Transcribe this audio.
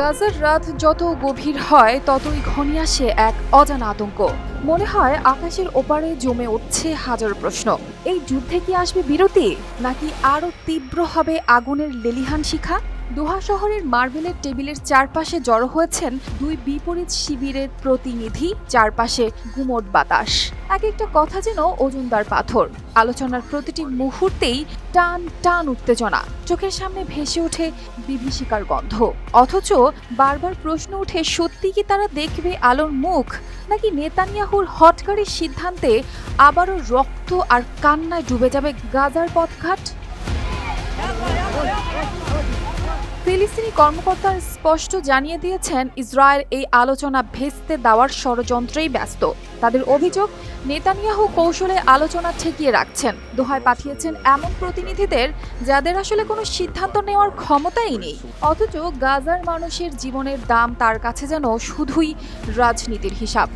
গাজার রাত যত গভীর হয়, ততই ঘনিয়ে আসে এক অজানা আতঙ্ক। মনে হয় আকাশের ওপারে জমে উঠছে হাজার প্রশ্ন। এই যুদ্ধে কি আসবে বিরতি, নাকি আরও তীব্র হবে আগুনের লেলিহান শিখা? দোহা শহরের মার্বেলের টেবিলের চারপাশে জড়ো হয়েছেন দুই বিপরীত শিবিরের প্রতিনিধি, চারপাশে গুমট বাতাস। এক একটা কথা যেন ওজনদার পাথর। আলোচনার প্রতিটি মুহূর্তেই টান টান উত্তেজনা। চোখের সামনে ভেসে ওঠে বিভীষিকার গন্ধ। অথচ বারবার প্রশ্ন ওঠে সত্যি কি তারা দেখবে আলোর মুখ? নাকি নেতানিয়াহুর হটকারী সিদ্ধান্তে আবারও রক্ত আর কান্নায় ডুবে যাবে গাজার পথঘাট? ফিলিস্তিনি কর্মকর্তারা স্পষ্ট জানিয়ে দিয়েছেন, ইসরায়েল এই আলোচনা ভেস্তে দেওয়ার ষড়যন্ত্রেই ব্যস্ত। তাদের অভিযোগ, নেতানিয়াহু কৌশলে আলোচনা ঠেকিয়ে রাখছেন। দোহায় পাঠিয়েছেন এমন প্রতিনিধিদের, যাদের আসলে কোনো সিদ্ধান্ত নেওয়ার ক্ষমতাই নেই। অথচ গাজার মানুষের জীবনের দাম তার কাছে যেন শুধুই রাজনীতির হিসাব।